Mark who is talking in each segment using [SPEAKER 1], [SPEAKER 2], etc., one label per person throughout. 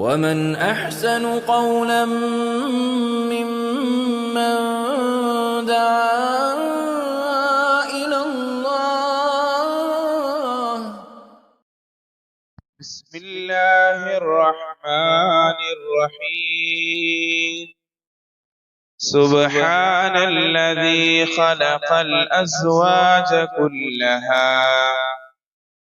[SPEAKER 1] ومن احسن قولا ممن دعا إلى الله
[SPEAKER 2] بسم الله الرحمن الرحيم سبحان الذي خلق الأزواج كلها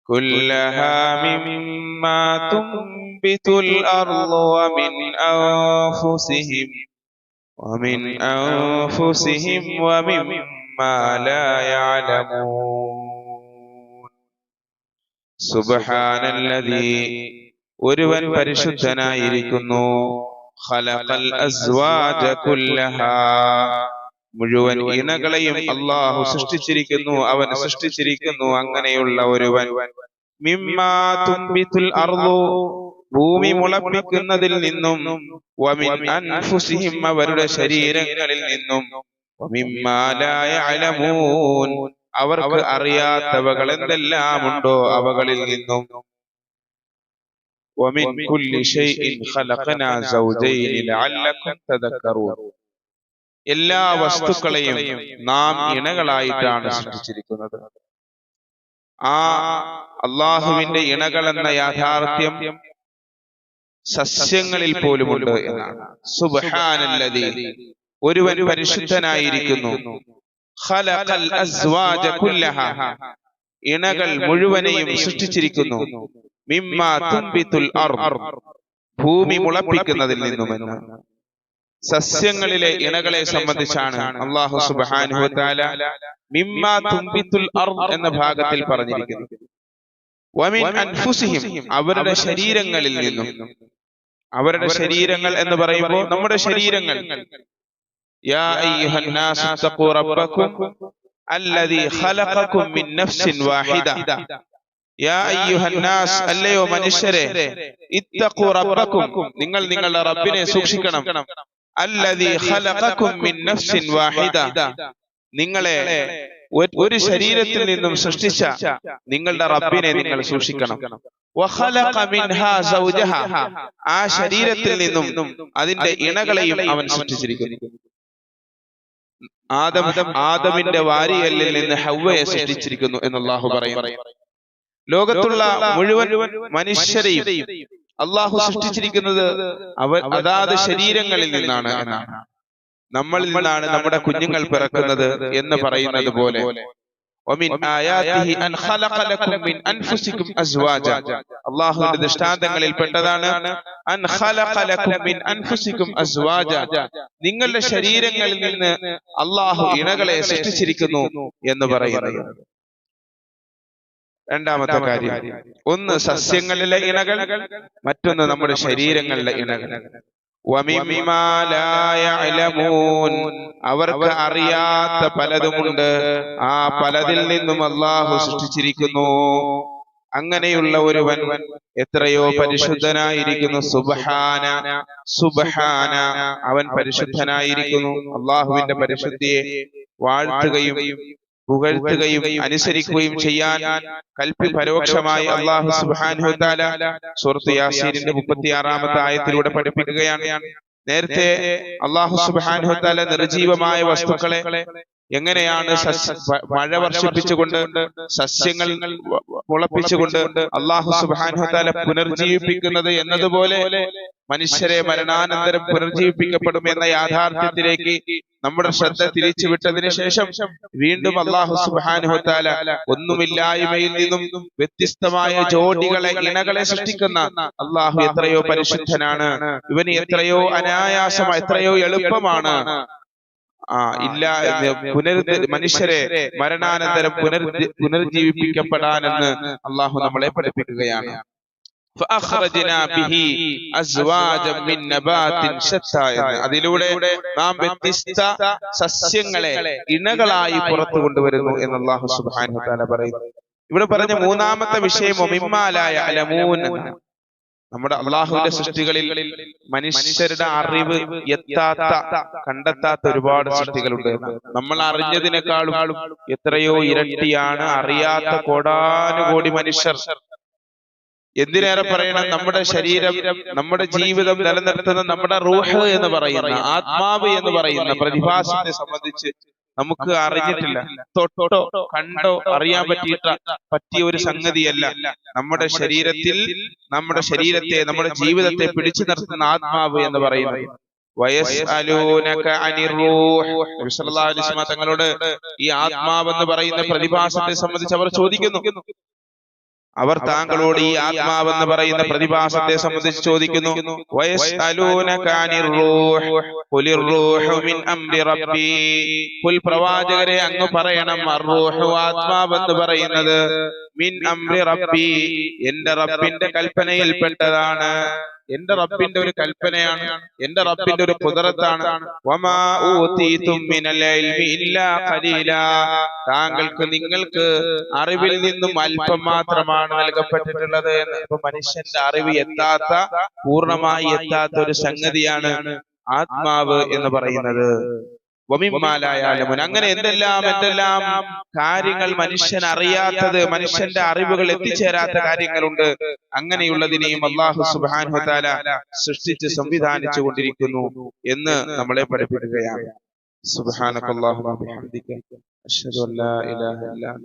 [SPEAKER 2] كلها مما تنبت الأرض ومن أنفسهم ومن أنفسهم ومما لا يعلمون സുബ്ഹാനല്ലദീ ഒരുവൻ പരിശുദ്ധനായിരിക്കുന്നു ഖലഖൽ അസ്വാജ കുല്ലഹാ മുഴുവൻ ഇണകളെയും അള്ളാഹു സൃഷ്ടിച്ചിരിക്കുന്നു അവൻ സൃഷ്ടിച്ചിരിക്കുന്നു അങ്ങനെയുള്ള ഒരുവൻ മിമ്മാ തുംബിത്തുൽ അർളു ഭൂമി മുളപ്പിക്കുന്നതിൽ നിന്നും അവരുടെ ശരീരങ്ങളിൽ നിന്നും അവർക്ക് അറിയാത്തവകൾ എന്തെല്ലാം ഉണ്ടോ അവകളിൽ നിന്നും? എല്ലാ വസ്തുക്കളെയും നാം ഇണകളായിട്ടാണ് സൃഷ്ടിച്ചിരിക്കുന്നത്. ആ അള്ളാഹുവിന്റെ ഇണകൾ എന്ന യാഥാർത്ഥ്യം സസ്യങ്ങളിൽ പോലുമുണ്ട് എന്നാണ്. സുബ്ഹാനല്ലദീ ഒരുവൻ പരിശുദ്ധനായിരിക്കുന്നു. ഇണകൾ മുഴുവനെയും സൃഷ്ടിച്ചിരിക്കുന്നു. മിമ്മാ ഭൂമി മുളപ്പിക്കുന്നതിൽ നിന്നുമെന്ന് സസ്യങ്ങളിലെ ഇണകളെ സംബന്ധിച്ചാണ് അള്ളാഹു സുബ്ഹാനഹു വതആല മിമ്മാ എന്ന ഭാഗത്തിൽ പറഞ്ഞിരിക്കുന്നത് അൻഫുസിഹിം അവരുടെ ശരീരങ്ങളിൽ നിന്നും. അവരുടെ ശരീരങ്ങൾ എന്ന് പറയുമ്പോൾ നമ്മുടെ ശരീരങ്ങൾ. അല്ലയോ മനുഷ്യരെ നിങ്ങൾ നിങ്ങളുടെ റബ്ബിനെ സൂക്ഷിക്കണം. നിങ്ങളെ ഒരു ശരീരത്തിൽ നിന്നും സൃഷ്ടിച്ച നിങ്ങളുടെ റബ്ബിനെ നിങ്ങൾ സൂക്ഷിക്കണം. ആ ശരീരത്തിൽ നിന്നും അതിന്റെ ഇണകളെയും അവൻ സൃഷ്ടിച്ചിരിക്കുന്നു. ആദം ആദമിന്റെ വാരിയല്ലിൽ നിന്ന് ഹവ്വയെ സൃഷ്ടിച്ചിരിക്കുന്നു എന്ന് അള്ളാഹു പറയും ലോകത്തുള്ള മുഴുവൻ മനുഷ്യരെയും അള്ളാഹു സൃഷ്ടിച്ചിരിക്കുന്നത് അവർ അതാത് ശരീരങ്ങളിൽ നിന്നാണ് എന്നാണ്. നമ്മളിൽ നിന്നാണ് നമ്മുടെ കുഞ്ഞുങ്ങൾ പിറക്കുന്നത് എന്ന് പറയുന്നത് പോലെ. ومن آياته أن خلق لكم من أنفسكم أزواجا അള്ളാഹുവിന്റെ ദൃഷ്ടാന്തങ്ങളിൽ പെട്ടതാണ് അൻ ഖലഖ ലക്കും മിൻ അൻഫുസിക്കും അസ്വാജ നിങ്ങളുടെ ശരീരങ്ങളിൽ നിന്ന് അള്ളാഹു ഇണകളെ സൃഷ്ടിച്ചിരിക്കുന്നു എന്ന് പറയുന്നത് രണ്ടാമത്തെ കാര്യം ഒന്ന് സസ്യങ്ങളിലെ ഇണകൾ മറ്റൊന്ന് നമ്മുടെ ശരീരങ്ങളിലെ ഇണകൾ വമിമ്മാ ലാ യഅലമൂൻ. അവർക്ക് അറിയാത്ത പലതുമുണ്ട്. ആ പലതിൽ നിന്നും അള്ളാഹു സൃഷ്ടിച്ചിരിക്കുന്നു. അങ്ങനെയുള്ള ഒരുവൻ എത്രയോ പരിശുദ്ധനായിരിക്കുന്നു. സുബഹാന സുബഹാന. അവൻ പരിശുദ്ധനായിരിക്കുന്നു. അള്ളാഹുവിന്റെ പരിശുദ്ധിയെ വാഴ്ത്തുകയും പുകഴ്ത്തുകയും അനുസരിക്കുകയും ചെയ്യാൻ കൽപ്പി പരോക്ഷമായി അള്ളാഹു സുബ്ഹാനഹു സുഹൃത്ത് യാസീനിന്റെ മുപ്പത്തിയാറാമത്തെ ആയത്തിലൂടെ പഠിപ്പിക്കുകയാണ്. നേരത്തെ അള്ളാഹു സുബ്ഹാനഹു തആല നിർജീവമായ വസ്തുക്കളെ എങ്ങനെയാണ് മഴ വർഷിപ്പിച്ചുകൊണ്ട് സസ്യങ്ങൾ മുളപ്പിച്ചുകൊണ്ട് അള്ളാഹു സുബ്ഹാനഹു തആല പുനർജീവിപ്പിക്കുന്നത് എന്നതുപോലെ മനുഷ്യരെ മരണാനന്തരം പുനർജീവിപ്പിക്കപ്പെടും എന്ന യാഥാർത്ഥ്യത്തിലേക്ക് നമ്മുടെ ശ്രദ്ധ തിരിച്ചുവിട്ടതിന് ശേഷം വീണ്ടും അള്ളാഹു സുബ്ഹാനഹു തആല ഒന്നുമില്ലായ്മയിൽ നിന്നും വ്യത്യസ്തമായ ജോഡികളെ ഇണകളെ സൃഷ്ടിക്കുന്ന അള്ളാഹു എത്രയോ പരിശുദ്ധനാണ്. ഇവന് എത്രയോ അനായാസം എത്രയോ എളുപ്പമാണ്. ആ ഇല്ല പുനർ മനുഷ്യരെ മരണാനന്തരം പുനർ പുനർജീവിപ്പിക്കപ്പെടാനെന്ന് അള്ളാഹു നമ്മളെ പഠിപ്പിക്കുകയാണ്. അതിലൂടെ നാം വ്യത്യസ്ത സസ്യങ്ങളെ ഇണകളായി പുറത്തു കൊണ്ടുവരുന്നു എന്ന് അള്ളാഹു സുബ്ഹാനഹു തആല പറയുന്നു. ഇവിടെ പറഞ്ഞ മൂന്നാമത്തെ വിഷയം ഒമിമ്മാലായ അലമൂൻ. നമ്മുടെ അള്ളാഹുവിന്റെ സൃഷ്ടികളിൽ മനുഷ്യരുടെ അറിവ് എത്താത്ത കണ്ടെത്താത്ത ഒരുപാട് സൃഷ്ടികളുണ്ട് നമ്മൾ അറിഞ്ഞതിനേക്കാളും എത്രയോ ഇരട്ടിയാണ് അറിയാത്ത കോടാനുകോടി മനുഷ്യർ എന്തിനേറെ പറയണം? നമ്മുടെ ശരീരം നമ്മുടെ ജീവിതം നിലനിർത്തുന്ന നമ്മുടെ റൂഹ് എന്ന് പറയുന്ന ആത്മാവ് എന്ന് പറയുന്ന പ്രതിഭാസത്തെ സംബന്ധിച്ച് നമുക്ക് അറിഞ്ഞിട്ടില്ല. തൊട്ടോ കണ്ടോ അറിയാൻ പറ്റിയിട്ട പറ്റിയ ഒരു സംഗതിയല്ല. നമ്മുടെ ശരീരത്തിൽ നമ്മുടെ ശരീരത്തെ നമ്മുടെ ജീവിതത്തെ പിടിച്ചു നിർത്തുന്ന ആത്മാവ് എന്ന് പറയുന്നത് തങ്ങളോട് ഈ ആത്മാവ് എന്ന് പറയുന്ന പ്രതിഭാസത്തെ സംബന്ധിച്ച് അവർ ചോദിക്കുന്നു. അവർ താങ്കളോട് ഈ ആത്മാവ് എന്ന് പറയുന്ന പ്രതിഭാസത്തെ സംബന്ധിച്ച് ചോദിക്കുന്നു. പ്രവാചകരെ അങ്ങ് പറയണം. അർറൂഹു ആത്മാവ് എന്ന് പറയുന്നത്. മിൻ അംരി റബ്ബി എന്റെ റബ്ബിന്റെ കൽപ്പനയിൽപ്പെട്ടതാണ്. എന്റെ റബ്ബിന്റെ ഒരു കൽപ്പനയാണ്. എന്റെ റബ്ബിന്റെ ഒരു കുതിരത്താണ്. താങ്കൾക്ക് നിങ്ങൾക്ക് അറിവിൽ നിന്നും അല്പം മാത്രമാണ് നൽകപ്പെട്ടിട്ടുള്ളത് എന്ന് ഇപ്പൊ മനുഷ്യന്റെ അറിവ് എത്താത്ത പൂർണമായി എത്താത്ത ഒരു സംഗതിയാണ് ആത്മാവ് എന്ന് പറയുന്നത്. അങ്ങനെ എന്തെല്ലാം എന്തെല്ലാം കാര്യങ്ങൾ മനുഷ്യൻ അറിയാത്തത് മനുഷ്യന്റെ അറിവുകൾ എത്തിച്ചേരാത്ത കാര്യങ്ങളുണ്ട്. അങ്ങനെയുള്ളതിനെയും അള്ളാഹു സുബ്ഹാനഹു വതആല സൃഷ്ടിച്ച് സംവിധാനിച്ചു കൊണ്ടിരിക്കുന്നു എന്ന് നമ്മളെ പഠിപ്പിക്കുകയാണ്. സുബാനക്കല്ലാഹു അഷ്ഹദു അല്ലാ ഇലാഹ ഇല്ലാ അൻത.